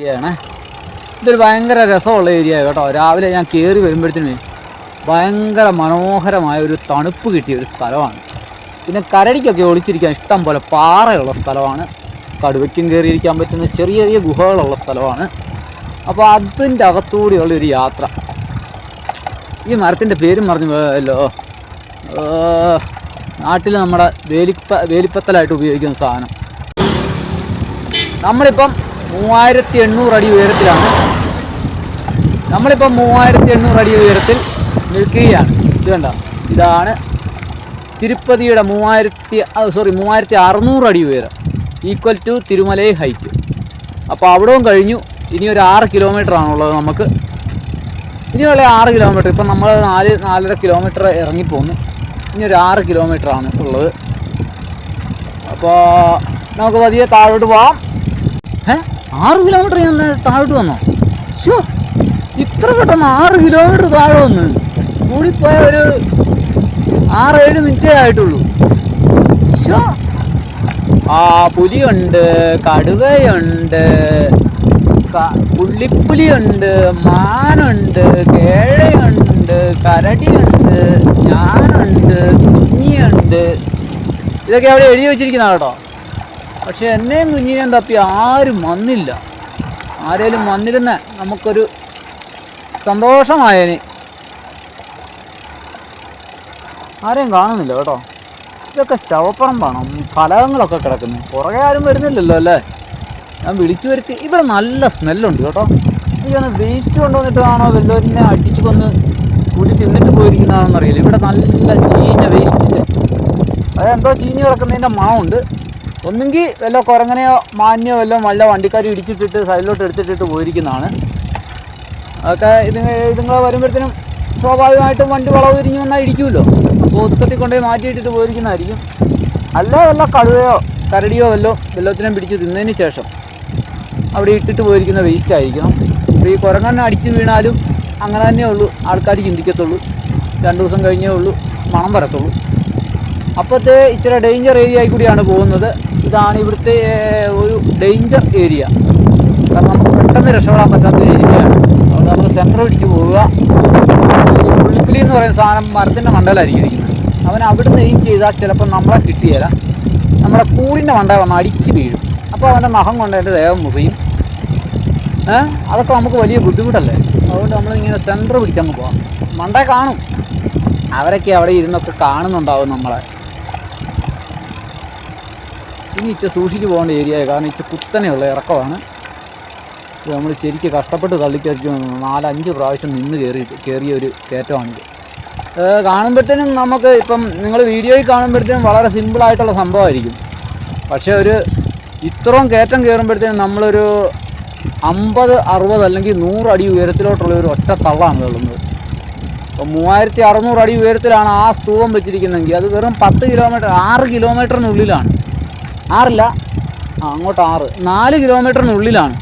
ഏരിയയാണേ ഇതൊരു ഭയങ്കര രസമുള്ള ഏരിയ കേട്ടോ. രാവിലെ ഞാൻ കയറി വരുമ്പോഴത്തേനും ഭയങ്കര മനോഹരമായ ഒരു തണുപ്പ് കിട്ടിയ ഒരു സ്ഥലമാണ്. പിന്നെ കരടിക്കൊക്കെ ഒളിച്ചിരിക്കാൻ ഇഷ്ടം പോലെ പാറയുള്ള സ്ഥലമാണ്. കടുവയ്ക്കും കയറിയിരിക്കാൻ പറ്റുന്ന ചെറിയ ചെറിയ ഗുഹകളുള്ള സ്ഥലമാണ്. അപ്പോൾ അതിന്റെ അകത്തൂടെയുള്ള ഒരു യാത്ര. ഈ മരത്തിന്റെ പേരും പറഞ്ഞു പോയല്ലോ. നാട്ടിൽ നമ്മുടെ വേലിപ്പ വേലിപ്പത്തലായിട്ട് ഉപയോഗിക്കുന്ന സാധനം. നമ്മളിപ്പം മൂവായിരത്തി എണ്ണൂറ് അടി ഉയരത്തിലാണ്. നമ്മളിപ്പോൾ മൂവായിരത്തി എണ്ണൂറ് അടി ഉയരത്തിൽ നിൽക്കുകയാണ്. ഇത് കണ്ട? ഇതാണ് തിരുപ്പതിയുടെ മൂവായിരത്തി സോറി മൂവായിരത്തി അറുന്നൂറ് അടി ഉയരം. ഈക്വൽ ടു തിരുമലൈ ഹൈറ്റ് അപ്പോൾ അവിടവും കഴിഞ്ഞു. ഇനി ഒരു ആറ് കിലോമീറ്റർ ആണുള്ളത് നമുക്ക്. ഇനിയുള്ള ആറ് കിലോമീറ്റർ ഇപ്പം നമ്മൾ നാല് നാലര കിലോമീറ്റർ ഇറങ്ങിപ്പോന്നു. ഇനി ഒരു ആറ് കിലോമീറ്റർ ആണ് ഉള്ളത്. അപ്പോൾ നമുക്ക് പതിയെ താഴോട്ട് പോവാം. ഏ? ആറ് കിലോമീറ്റർ ഞാൻ താഴോട്ട് വന്നോ? ഷോ ഇത്ര പെട്ടെന്ന് ആറ് കിലോമീറ്റർ താഴെ വന്ന് കൂടിപ്പോയ ഒരു ആറേഴ് മിനിറ്റേ ആയിട്ടുള്ളൂ. ഷോ ആ പുലിയുണ്ട് കടുവയുണ്ട് പുള്ളിപ്പുലിയുണ്ട് മാനുണ്ട് കേഴയുണ്ട് കരടിയുണ്ട് ഞാനുണ്ട് കുഞ്ഞിയുണ്ട്. ഇതൊക്കെ അവിടെ എഴുതി വെച്ചിരിക്കുന്ന കേട്ടോ പക്ഷെ എന്നെയും കുഞ്ഞിനെയും തപ്പി ആരും വന്നില്ല. ആരേലും വന്നിരുന്ന നമുക്കൊരു സന്തോഷമായേനെ. ആരെയും കാണുന്നില്ല കേട്ടോ. ഇതൊക്കെ ശവപ്പറമ്പാണ്? ഫലകങ്ങളൊക്കെ കിടക്കുന്നു. പുറകെ ആരും വരുന്നില്ലല്ലോ അല്ലേ? ഞാൻ വിളിച്ചു വരുത്തി. ഇവിടെ നല്ല സ്മെല്ലുണ്ട് കേട്ടോ. എനിക്കാണ് വേസ്റ്റ് കൊണ്ടുവന്നിട്ടാണോ വല്ലവരിനെ അടിച്ചു കൊന്ന് കൂടി തിന്നിട്ട് പോയിരിക്കുന്നതാണെന്ന് അറിയില്ല ഇവിടെ നല്ല ചീഞ്ഞ വേസ്റ്റിന്റെ അതെന്തോ ചീഞ്ഞ് കിടക്കുന്നതിന്റെ മണമുണ്ട്. ഒന്നെങ്കിൽ വല്ല കുരങ്ങനെയോ മാന്യോ വല്ലോ വല്ല വണ്ടിക്കാർ ഇടിച്ചിട്ടിട്ട് സൈഡിലോട്ട് എടുത്തിട്ടിട്ട് പോയിരിക്കുന്നതാണ്. അതൊക്കെ ഇത് ഇതുങ്ങൾ വരുമ്പോഴത്തേനും സ്വാഭാവികമായിട്ടും വണ്ടി വളവ് തിരിഞ്ഞ് വന്നാൽ ഇടിക്കുമല്ലോ അപ്പോൾ ഒതുക്കത്തിൽ കൊണ്ടുപോയി മാറ്റിയിട്ടിട്ട് പോയിരിക്കുന്നതായിരിക്കും. അല്ല വല്ല കടുവയോ കരടിയോ വല്ലോ വെള്ളത്തിനും പിടിച്ച് തിന്നതിന് ശേഷം അവിടെ ഇട്ടിട്ട് പോയിരിക്കുന്ന വേസ്റ്റ് ആയിരിക്കണം. അപ്പോൾ ഈ കുരങ്ങനെ അടിച്ച് വീണാലും അങ്ങനെ തന്നെ ഉള്ളൂ. ആൾക്കാർ ചിന്തിക്കത്തുള്ളൂ. രണ്ട് ദിവസം കഴിഞ്ഞേ ഉള്ളൂ. മണം വരത്തുള്ളൂ. അപ്പോഴത്തെ ഇച്ചിരി ഡേഞ്ചർ ഏരിയ ആയി കൂടിയാണ് പോകുന്നത്. ഇതാണ് ഇവിടുത്തെ ഒരു ഡേഞ്ചർ ഏരിയ കാരണം നമുക്ക് പെട്ടെന്ന് രക്ഷപ്പെടാൻ പറ്റാത്ത ഏരിയയാണ് അതുകൊണ്ട് നമ്മൾ സെന്റർ പിടിച്ച് പോവുക. പുള്ളിപ്പിലി എന്ന് പറയുന്ന സാധനം മരത്തിന്റെ മണ്ടയിലായിരിക്കും ഇരിക്കുന്നത്. അവൻ അവിടുന്ന് എയിം ചെയ്താൽ ചിലപ്പോൾ നമ്മളെ കിട്ടിയല്ല നമ്മുടെ കൂടിന്റെ മണ്ട വന്ന് അടിച്ച് വീഴും. അപ്പോൾ അവന്റെ നഖം കൊണ്ട് എന്റെ ദേഹം മുറിയും. അതൊക്കെ നമുക്ക് വലിയ ബുദ്ധിമുട്ടല്ലേ? അതുകൊണ്ട് നമ്മളിങ്ങനെ സെന്റർ പിടിച്ചങ്ങ് പോകാം മണ്ടേ കാണും. അവരൊക്കെ അവിടെ ഇരുന്നൊക്കെ കാണുന്നുണ്ടാവും നമ്മളെ. ഇനി ഇച്ച സൂക്ഷിച്ച് പോകേണ്ട ഏരിയ കാരണം ഇച്ച കുത്തനെയുള്ള ഇറക്കമാണ്. ഇത് നമ്മൾ ശരിക്ക് കഷ്ടപ്പെട്ട് തള്ളിക്കയറ്റി നാലഞ്ച് പ്രാവശ്യം നിന്ന് കയറി കയറിയ ഒരു കയറ്റമാണിത് കാണുമ്പോഴത്തേനും നമുക്ക് ഇപ്പം നിങ്ങൾ വീഡിയോയിൽ കാണുമ്പോഴത്തേനും വളരെ സിമ്പിളായിട്ടുള്ള സംഭവമായിരിക്കും. പക്ഷേ ഒരു ഇത്രയും കയറ്റം കയറുമ്പോഴത്തേനും നമ്മളൊരു അമ്പത് അറുപത് അല്ലെങ്കിൽ നൂറ് അടി ഉയരത്തിലോട്ടുള്ള ഒരു ഒറ്റ തള്ളാണ് തള്ളുന്നത്. അപ്പോൾ മൂവായിരത്തി അറുന്നൂറ് അടി ഉയരത്തിലാണ് ആ സ്തൂപം വെച്ചിരിക്കുന്നതെങ്കിൽ അത് വെറും പത്ത് കിലോമീറ്റർ ആറ് കിലോമീറ്ററിനുള്ളിലാണ്. ആറില്ല. ആ അങ്ങോട്ട് ആറ്. നാല് കിലോമീറ്ററിനുള്ളിലാണ്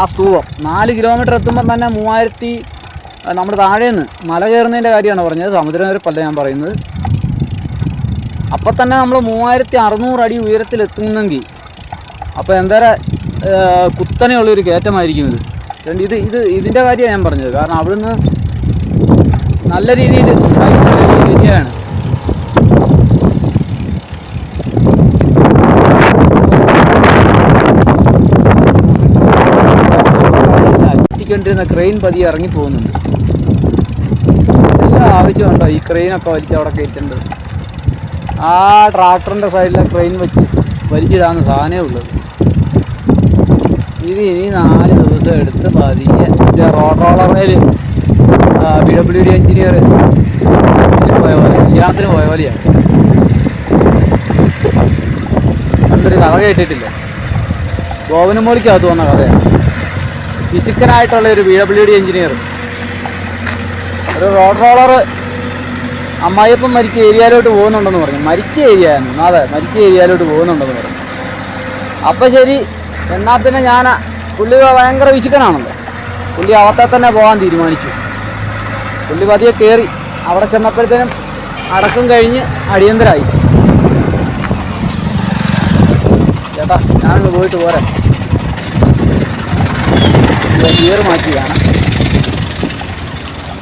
ആ സ്തൂപം. നാല് കിലോമീറ്റർ എത്തുമ്പോൾ തന്നെ മൂവായിരത്തി നമ്മുടെ താഴേന്ന് മല കയറുന്നതിന്റെ കാര്യമാണ് പറഞ്ഞത്. സമുദ്രനിരപ്പല്ല ഞാൻ പറയുന്നത്. അപ്പം തന്നെ നമ്മൾ മൂവായിരത്തി അറുന്നൂറ് അടി ഉയരത്തിലെത്തുന്നെങ്കിൽ അപ്പോൾ എന്തേരം കുത്തനെയുള്ളൊരു കയറ്റമായിരിക്കും ഇത്. ഇത് ഇത് ഇതിന്റെ കാര്യമാണ് ഞാൻ പറഞ്ഞത്. കാരണം അവിടുന്ന് നല്ല രീതിയിൽ ഏരിയയാണ് എത്തിക്കൊണ്ടിരുന്ന ക്രെയിൻ പതിയെ ഇറങ്ങി പോകുന്നുണ്ട് എല്ലാ ആവശ്യമുണ്ടോ ഈ ക്രെയിനൊക്കെ വലിച്ച് അവിടെ കയറ്റേണ്ടത്? ആ ട്രാക്ടറിന്റെ സൈഡിലെ ക്രെയിൻ വെച്ച് വലിച്ചിടാവുന്ന സാധനമേ ഉള്ളത് ഇത് ഇനി നാല് ദിവസം എടുത്ത് പതിയെ റോഡ് റോളറിൽ ബി ഡബ്ല്യു ഡി എഞ്ചിനീയർ പോയ പോലെ കല്യാണത്തിന് പോയ പോലെയാണ് പണ്ടൊരു കഥ കേട്ടിട്ടില്ല? ഗോവനമോളിക്കകത്ത് വന്ന കഥയാണ് ഫിസിക്കനായിട്ടുള്ള ഒരു ബി ഡബ്ല്യു ഡി എഞ്ചിനീയർ. ഒരു റോഡ് റോളർ അമ്മായിയപ്പം മരിച്ച ഏരിയയിലോട്ട് പോകുന്നുണ്ടെന്ന് പറഞ്ഞു. മരിച്ച ഏരിയ ആയിരുന്നു. അതെ മരിച്ച ഏരിയയിലോട്ട് പോകുന്നുണ്ടെന്ന് പറഞ്ഞു. അപ്പം ശരി എന്നാൽ പിന്നെ ഞാൻ പുള്ളി ഭയങ്കര വിശുക്കനാണല്ലോ പുള്ളി അവത്തെ തന്നെ പോകാൻ തീരുമാനിച്ചു. പുള്ളി പതിയെ കയറി അവിടെ ചെന്നപ്പോഴത്തേനും അടക്കം കഴിഞ്ഞ് അടിയന്തരായി. ചേട്ടാ ഞാനൊന്ന് പോയിട്ട് പോരാ. ഗിയർ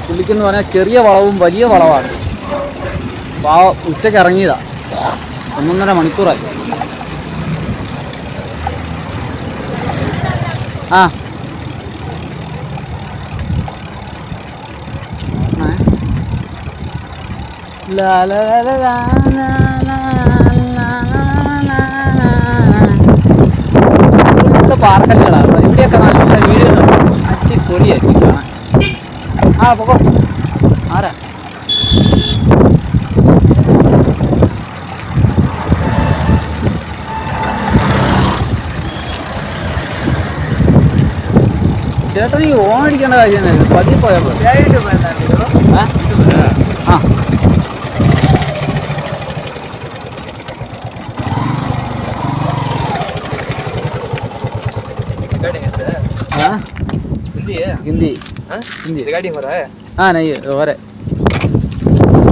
പുള്ളിക്കെന്ന് പറഞ്ഞാൽ ചെറിയ വളവും വലിയ വളവാണ് ആ ഉച്ചയ്ക്ക് ഇറങ്ങിയതാണ് ഒന്നൊന്നര മണിക്കൂറായി ആ പാർക്കല്ലാണ് ഇവിടെയൊക്കെ നല്ല വീടുകളുണ്ട് അടിപൊളിയായിരിക്കും കാണാൻ ആ പോകോ ആരാ? ചേട്ടൻ ഈ ഓൺ അടിക്കേണ്ട കാര്യം പതിയെ പോയാൽ പോയി ആ. हिंदी हिंदी हाँ? हिंदी रिकॉर्डिंग हो रहा है हाँ नहीं और है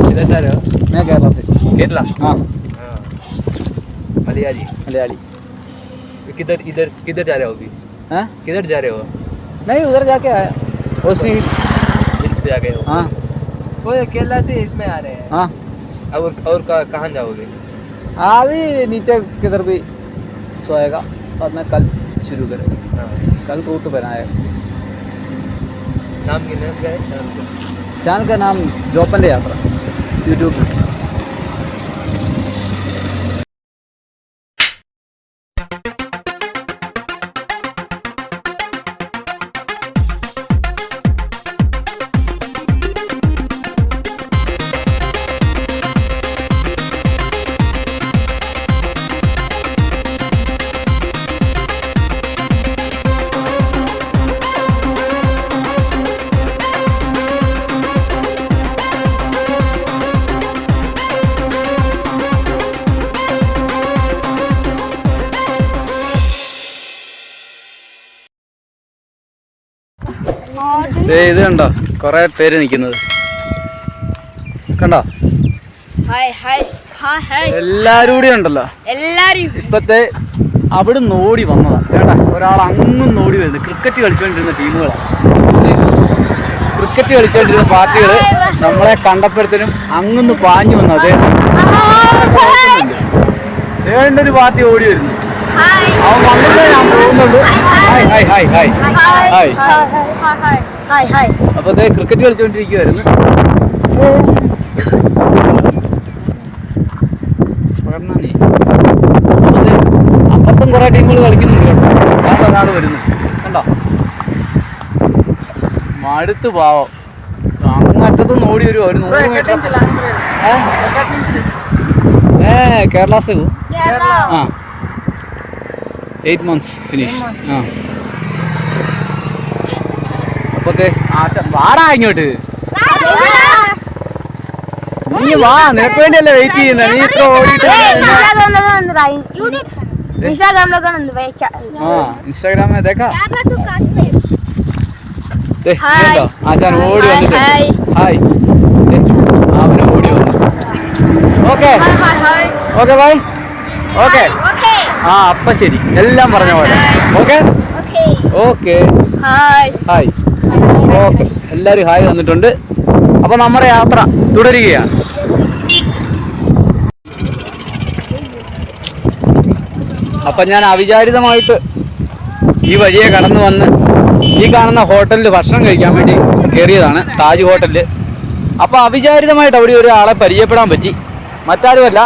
किधर से रहे हो मैं केरला से केरला हाँ हाँ मलयाली मलयाली किधर इधर किधर जा रहे हो अभी हाँ किधर जा रहे हो नहीं उधर जाके आया उसी हिल्स पे आ गए हो हाँ वो केरला से इसमें आ रहे हैं हाँ और और कहाँ जाओगे अभी नीचे किधर भी सोएगा और मैं कल शुरू करेगा हाँ कल रूट बनाए नाम के नाम क्या का नाम जोपन यात्रा यूट्यूब ഇത് കണ്ടോ? കുറെ പേര് നിൽക്കുന്നത് കണ്ടോ? എല്ലാരും കൂടി ഉണ്ടല്ലോ. എല്ലാരും. ഇപ്പത്തെ അവിടെ നോടി വന്നതാ. കേട്ടാ? ഒരാൾ അങ്ങും നോടി വരുന്നത് ക്രിക്കറ്റ് കളിച്ചുകൊണ്ടിരുന്ന ടീമുകളാ. ക്രിക്കറ്റ് കളിച്ചുകൊണ്ടിരുന്ന പാർട്ടികൾ നമ്മളെ കണ്ടപ്പോഴത്തേനും അങ്ങൊന്ന് പാഞ്ഞു വന്നു. അതേ. ഒരു പാർട്ടി ഓടി വരുന്നു. അവൻ വന്നത് ഞാൻ പോകുന്നുള്ളൂ. Hi hi. Hi hi. Hi. Hi hi hi അപ്പൊ അതേ ക്രിക്കറ്റ് കളിച്ചുകൊണ്ടിരിക്കുവായിരുന്നു അപ്പുറത്തും കുറെ ടീമുകൾ കളിക്കുന്നുണ്ട് കേട്ടോ. ഞാൻ ഒരാൾ വരുന്നു. കണ്ടോ? മടുത്ത് പാവം. അങ്ങറ്റത്തുനിന്ന് ഓടി വരുമോ ഒരു നൂറ് മീറ്റർ ഏ? കേരള സെ ഹോ? ആ. എയ്റ്റ് മന്ത്സ് ഫിനിഷ് ആ. അപ്പത്തെ ആശ വാടാ ഇങ്ങോട്ട്. നീ വാ നിനക്ക് വേണ്ടിയല്ലേ വെയിറ്റ് ചെയ്യുന്ന നീ ഇത്ര ഓടി അവനും ഓടി വന്നു. അപ്പൊ ശരി. എല്ലാം പറഞ്ഞ പോലെ. Okay? Okay. Hi hi okay എല്ലാവരും ഹായ് വന്നിട്ടുണ്ട് അപ്പോൾ നമ്മുടെ യാത്ര തുടരുകയാണ്. അപ്പം ഞാൻ അവിചാരിതമായിട്ട് ഈ വഴിയെ കടന്നു വന്ന് ഈ കാണുന്ന ഹോട്ടലിൽ ഭക്ഷണം കഴിക്കാൻ വേണ്ടി കയറിയതാണ് താജ് ഹോട്ടലിൽ അപ്പോൾ അവിചാരിതമായിട്ട് അവിടെ ഒരാളെ പരിചയപ്പെടാൻ പറ്റി. മറ്റാരുമല്ല.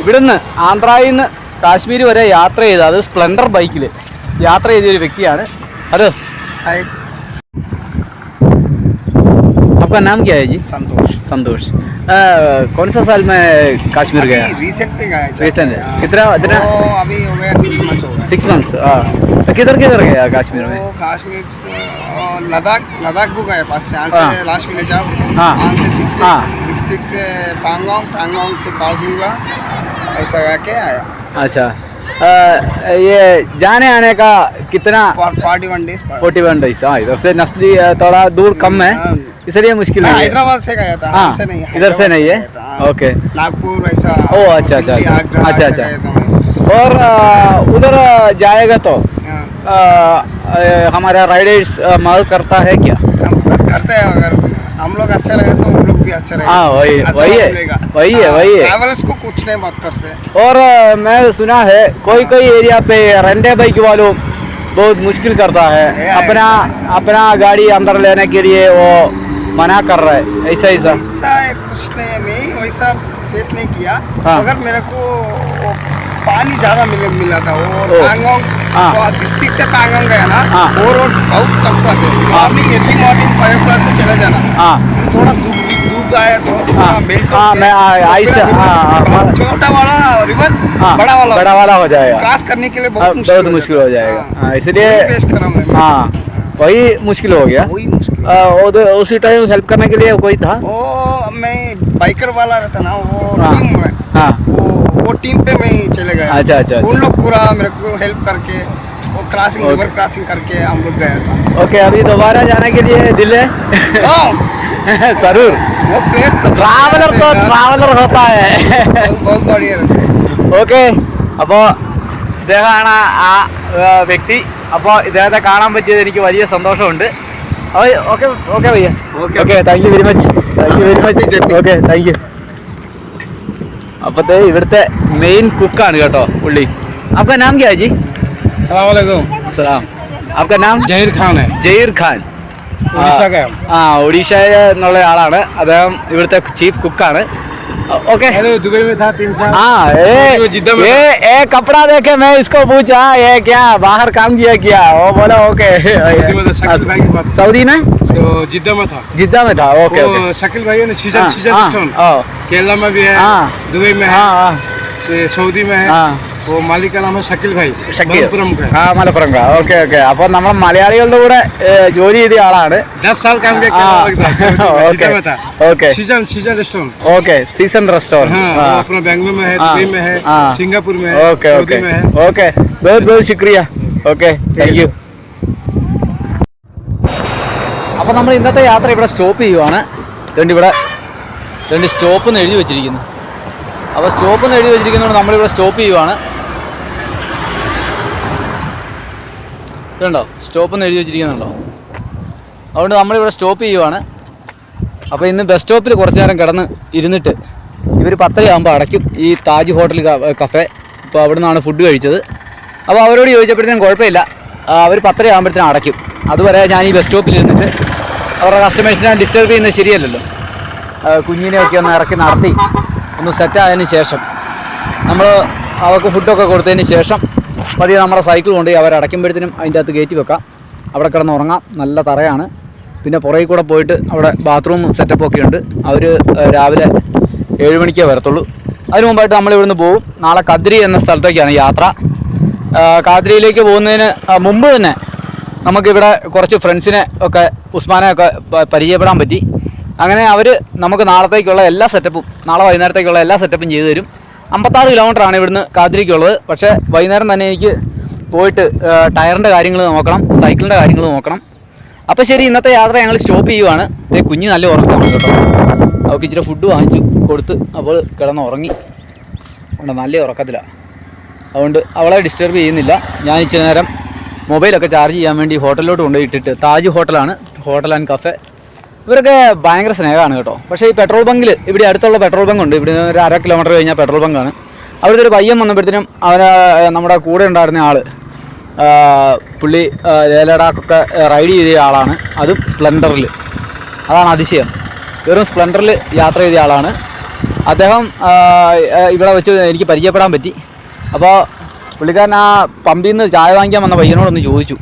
ഇവിടുന്ന് ആന്ധ്രയിൽ നിന്ന് കാശ്മീർ വരെ യാത്ര ചെയ്ത അത് സ്പ്ലെൻഡർ ബൈക്കിൽ യാത്ര ചെയ്തൊരു വ്യക്തിയാണ്. ഹലോ हाय आपका नाम क्या है जी? संतोष। संतोष। कौन सा साल में कश्मीर गया? रिसेंट पे रिसेंट कितना कितना अभी हो गया सिक्स मंथ हो गया। सिक्स मंथ्स हाँ। किधर किधर गया कश्मीर में? कश्मीर लद्दाख लद्दाख को गए फ़र्स्ट यहाँ हाँ। से लास्ट विलेज आओ हाँ। से डिस्ट्रिक्ट हाँ। डिस्ट्रिक्ट से पांगोंग पांगोंग से कालदुंगा ऐसा आया। अच्छा। अ, ये जाने आने का कितना forty one days forty one days हाँ इधर से नस्ली थोड़ा दूर कम है हाँ। इसलिए मुश्किल है हैदराबाद से गया था हाँ, से नहीं इधर से नहीं है? हाँ। ओके। नागपुर ऐसा ओ, अच्छा, अच्छा, अच्छा। अच्छा, अच्छा। और उधर जाएगा तो हाँ। हमारा राइडर्स मदद करता है क्या करते हैं अगर हम लोग अच्छा लगे तो हम लोग भी अच्छा रहेगा। हाँ वही अच्छा वही है वही है हाँ, वही है। ट्रैवलर्स को कुछ नहीं बात कर से। और आ, मैं सुना है कोई कोई एरिया पे रेंटे बाइक वालों बहुत मुश्किल करता है। है, अपना अपना गाड़ी अंदर लेने के लिए वो मना कर रहा है ऐसा ऐसा। ऐसा कुछ नहीं है मैं वैसा फेस नहीं किया। हाँ। मगर मेरे को पानी ज़्यादा मिले मिला था वो। पैंगोंग हाँ। डिस्ट्रिक्ट से पैंगोंग गया ना हाँ। वो रोड बहुत टफ था। मॉर्निंग अर्ली मॉर्निंग फाइव ओ क्लॉक को चले जाना। हाँ। थोड़ा धूप आया तो हाँ, हाँ, मैं हाँ, हाँ, छोटा वाला रिवर हाँ बड़ा वाला बड़ा वाला हो जाएगा। क्रॉस करने के लिए हाँ, बहुत मुश्किल हो जाएगा। हाँ, इसलिए करा मैं। हाँ वही मुश्किल हो गया। वही मुश्किल। आ, उसी टाइम हेल्प करने के लिए कोई था? वो मैं बाइकर वाला रहता ना वो हाँ। टीम में। हाँ। वो वो टीम पे मैं चले गया। अच्छा, अच्छा, उन लोग पूरा मेरे को हेल्प करके वो क्रॉसिंग रिवर क्रॉसिंग करके हम लोग गया था। ओके अभी दोबारा जाने के लिए दिल है? हाँ, जरूर वो प्लेस तो ट्रैवलर तो ट्रैवलर होता है बहुत बहुत बढ़िया रहता ഓക്കെ അപ്പോൾ ഇദ്ദേഹമാണ് ആ ആ, വ്യക്തി അപ്പോൾ ഇദ്ദേഹത്തെ കാണാൻ പറ്റിയത് എനിക്ക് വലിയ സന്തോഷമുണ്ട് അപ്പോൾ okay okay ഭയ്യ Okay. Okay thank you very much thank you very much okay thank you അപ്പോഴത്തെ ഇവിടുത്തെ മെയിൻ കുക്കാണ് കേട്ടോ പുള്ളി आपका नाम क्या है जी सलामकुम സലാം आपका नाम जहीर खान है ജയീർ ഖാൻ उड़ीसा का ആ ഒഡീഷയിൽ നിന്നുള്ള ആളാണ് അദ്ദേഹം ഇവിടുത്തെ ചീഫ് കുക്കാണ് ഓക്കെ पहले दुबई में था तीन साल हाँ ये वो जिद्दा में ये ये कपड़ा देखे मैं इसको पूछा ये क्या बाहर काम किया क्या वो बोला ओके में तो शकील भाई की बात। सऊदी में तो जिद्दा में था जिद्दा में था ओके ओके वो शकील भाई है ना सीजन हाँ, सीजन हाँ, स्टोन हाँ, केरला में भी है हाँ। दुबई में है हाँ हाँ से- सऊदी में है हाँ वो मालिक का नाम है शकील भाई ഷക്കീർ मलप्पुरम का ആ മലപ്പുറം ഓക്കെ ഓക്കെ അപ്പോൾ നമ്മൾ മലയാളികളുടെ കൂടെ ഏ, ജോലി ചെയ്ത ആളാണ് दस साल काम किया हाँ, केरला के साथ, सऊदी में, ओके, जिद्दा में था okay. Season season stone okay season restaurant हाँ वो अपना बेंगलुरु में है हाँ, दुबई में है हाँ। सिंगापुर में है ഓക്കെ सऊदी ഓക്കെ में है ഓക്കെ बहुत बहुत ശുക്രിയ ഓക്കെ താങ്ക് യു അപ്പോൾ നമ്മൾ ഇന്നത്തെ യാത്ര ഇവിടെ സ്റ്റോപ്പ് ചെയ്യുവാണ് രണ്ട് ഇവിടെ രണ്ട് സ്റ്റോപ്പ് എന്ന് എഴുതി വെച്ചിരിക്കുന്നു അപ്പോൾ സ്റ്റോപ്പ് എന്ന് എഴുതി വെച്ചിരിക്കുന്നതുകൊണ്ട് നമ്മളിവിടെ സ്റ്റോപ്പ് ചെയ്യുവാണ്. ഇതുണ്ടോ? സ്റ്റോപ്പ് എന്ന് എഴുതി വെച്ചിരിക്കുന്നുണ്ടോ? അതുകൊണ്ട് നമ്മളിവിടെ സ്റ്റോപ്പ് ചെയ്യുവാണ്. അപ്പോൾ ഇന്ന് ബസ് സ്റ്റോപ്പിൽ കുറച്ച് നേരം കിടന്ന് ഇരുന്നിട്ട് ഇവർ പത്തരയാകുമ്പോൾ അടയ്ക്കും ഈ താജ് ഹോട്ടൽ കഫേ അപ്പോൾ അവിടെ നിന്നാണ് ഫുഡ് കഴിച്ചത്. അപ്പോൾ അവരോട് ചോദിച്ചപ്പോഴത്തേനും കുഴപ്പമില്ല. അവർ പത്തരയാകുമ്പോഴത്തേനും അടയ്ക്കും. അതുവരെ ഞാൻ ഈ ബസ് സ്റ്റോപ്പിൽ ഇരുന്നിട്ട് അവരുടെ കസ്റ്റമേഴ്സിനെ ഡിസ്റ്റർബ് ചെയ്യുന്നത് ശരിയല്ലല്ലോ. കുഞ്ഞിനെയൊക്കെ ഒന്ന് ഇറക്കി നടത്തി. ഒന്ന് സെറ്റായതിന് ശേഷം നമ്മൾ അവർക്ക് ഫുഡൊക്കെ കൊടുത്തതിന് ശേഷം പതിയെ നമ്മുടെ സൈക്കിൾ കൊണ്ട് അവർ അടയ്ക്കുമ്പോഴത്തേനും അതിന്റെ അകത്ത് കയറ്റി വെക്കാം. അവിടെ കിടന്ന് ഉറങ്ങാം. നല്ല തറയാണ്. പിന്നെ പുറകിൽ കൂടെ പോയിട്ട് അവിടെ ബാത്റൂം സെറ്റപ്പ് ഒക്കെ ഉണ്ട്. അവർ രാവിലെ ഏഴ് മണിക്കേ വരത്തുള്ളൂ. അതിനു മുമ്പായിട്ട് നമ്മൾ ഇവിടുന്ന് പോകും നാളെ കദ്രി എന്ന സ്ഥലത്തേക്കാണ് യാത്ര. കാദ്രിയിലേക്ക് പോകുന്നതിന് മുമ്പ് തന്നെ നമുക്കിവിടെ കുറച്ച് ഫ്രണ്ട്സിനെ ഒക്കെ ഉസ്മാനെ ഒക്കെ പരിചയപ്പെടാൻ പറ്റി. അങ്ങനെ അവർ നമുക്ക് നാളത്തേക്കുള്ള എല്ലാ സെറ്റപ്പും നാളെ വൈകുന്നേരത്തേക്കുള്ള എല്ലാ സെറ്റപ്പും ചെയ്തു തരും. അമ്പത്താറ് കിലോമീറ്ററാണ് ഇവിടുന്ന് കാത്തിരിക്കുള്ളത്. പക്ഷേ വൈകുന്നേരം തന്നെ എനിക്ക് പോയിട്ട് ടയറിന്റെ കാര്യങ്ങൾ നോക്കണം സൈക്കിളിന്റെ കാര്യങ്ങൾ നോക്കണം. അപ്പോൾ ശരി ഇന്നത്തെ യാത്ര ഞങ്ങൾ സ്റ്റോപ്പ് ചെയ്യുവാണ്. കുഞ്ഞ് നല്ല ഉറക്കമാണ് കേട്ടോ. അവൾക്ക് ഇച്ചിരി ഫുഡ് വാങ്ങിച്ചു കൊടുത്ത് അവൾ കിടന്ന് ഉറങ്ങി ഉണ്ട് നല്ല ഉറക്കത്തിലാണ് അതുകൊണ്ട് അവളെ ഡിസ്റ്റർബ് ചെയ്യുന്നില്ല. ഞാൻ ഇച്ചിരി നേരം മൊബൈലൊക്കെ ചാർജ് ചെയ്യാൻ വേണ്ടി ഹോട്ടലിലോട്ട് കൊണ്ടുപോയി ഇട്ടിട്ട്. താജ് ഹോട്ടലാണ് ഹോട്ടൽ ആൻഡ് കഫേ ഇവരൊക്കെ ഭയങ്കര സ്നേഹമാണ് കേട്ടോ. പക്ഷേ ഈ പെട്രോൾ ബങ്കിൽ ഇവിടെ അടുത്തുള്ള പെട്രോൾ ബങ്ക് ഉണ്ട്. ഇവിടെ ഒരു അര കിലോമീറ്റർ കഴിഞ്ഞാൽ പെട്രോൾ ബങ്കാണ് അവിടുത്തെ ഒരു പയ്യൻ വന്നപ്പോഴത്തേനും അവരെ നമ്മുടെ കൂടെ ഉണ്ടായിരുന്ന ആൾ പുള്ളി ലേലഡാക്കൊക്കെ റൈഡ് ചെയ്ത ആളാണ്. അതും സ്പ്ലെൻഡറിൽ അതാണ് അതിശയം. വെറും സ്പ്ലെൻഡറിൽ യാത്ര ചെയ്ത ആളാണ്. അദ്ദേഹം ഇവിടെ വെച്ച് എനിക്ക് പരിചയപ്പെടാൻ പറ്റി. അപ്പോൾ പുള്ളിക്കാരൻ ആ പമ്പിൽ നിന്ന് ചായ വാങ്ങിക്കാൻ വന്ന പയ്യനോടൊന്ന് ചോദിച്ചു.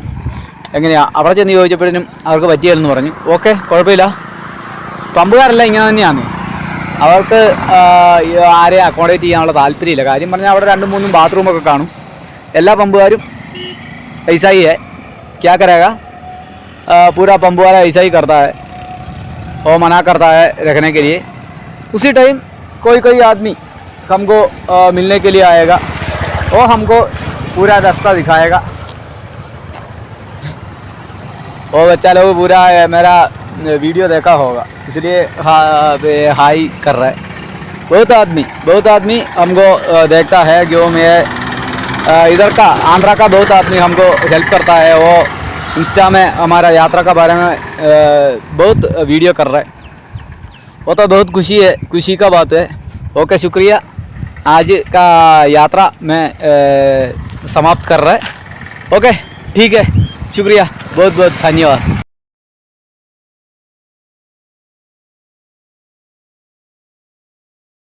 എങ്ങനെയാ അവിടെ ചെന്ന് ചോദിച്ചപ്പോഴത്തേനും അവർക്ക് പറ്റിയാലെന്ന് പറഞ്ഞു ഓക്കെ കുഴപ്പമില്ല പമ്പുകാരെല്ലാം ഇങ്ങനെ തന്നെയാണ് അവർക്ക് ആ, ഈ ആരെയും അക്കോമഡേറ്റ് ചെയ്യാനുള്ള താല്പര്യമില്ല കാര്യം പറഞ്ഞാൽ അവിടെ രണ്ടും മൂന്നും ബാത്റൂമൊക്കെ കാണും എല്ലാ പമ്പുകാരും ऐसा ही है क्या करेगा आ, पूरा पंप वाला ऐसा ही करता है वो मना करता है रखने के लिए उसी टाइम कोई कोई आदमी हमको आ, मिलने के लिए आएगा वो हमको पूरा रास्ता दिखाएगा वो बच्चा लोग पूरा मेरा वीडियो देखा होगा। इसलिए हा- हाई कर रहा है। बहुत आदमी बहुत आदमी हमको देखता है जो मैं अ, इधर का आंध्रा का बहुत आदमी हमको हेल्प करता है। वो इंस्टा में हमारा यात्रा का बारे में बहुत वीडियो कर रहा है। वो तो बहुत खुशी है खुशी का बात है। ओके शुक्रिया। आज का यात्रा मैं समाप्त कर रहा है। ओके ठीक है शुक्रिया। बहुत बहुत धन्यवाद